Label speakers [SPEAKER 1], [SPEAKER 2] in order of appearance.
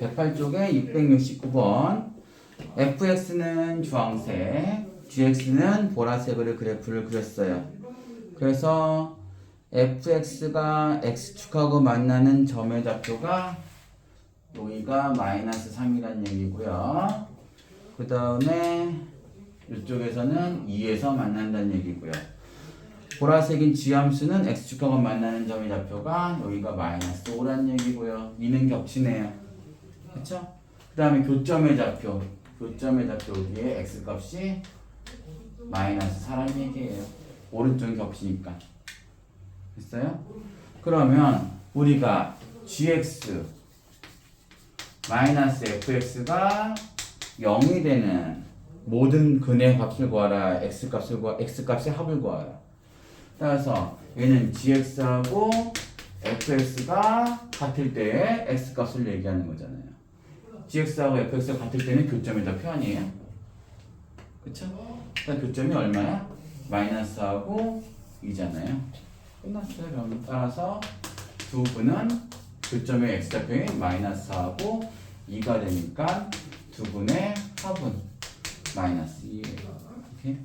[SPEAKER 1] 108쪽에 669번 fx는 주황색, gx는 보라색으로 그래프를 그렸어요. 그래서 fx가 x축하고 만나는 점의 좌표가 여기가 마이너스 3이라는 얘기고요. 그 다음에 이쪽에서는 2에서 만난다는 얘기고요. 보라색인 지함수는 x축하고 만나는 점의 좌표가 여기가 마이너스 5라는 얘기고요. 이는 겹치네요. 그쵸? 그 다음에 교점의 좌표. 교점의 좌표 여기에 x값이 마이너스 4라는 얘기예요. 오른쪽이 겹치니까. 됐어요? 그러면 우리가 gx 마이너스 fx가 0이 되는 모든 근의 값을 구하라. x 값을 구하 x 값의 합을 구하라. 따라서 얘는 gx하고 fx가 같을 때의 x 값을 얘기하는 거잖아요. Gx하고 fx가 같을 때는 교점의 좌표 아니에요? 그쵸? 그러니까 교점이 얼마야? 마이너스하고 2잖아요. 끝났어요. 그럼 따라서 두 분은 교점의 x좌표인 마이너스하고 2가 되니까 두 분의 합은 마이너스 2예요. 이렇게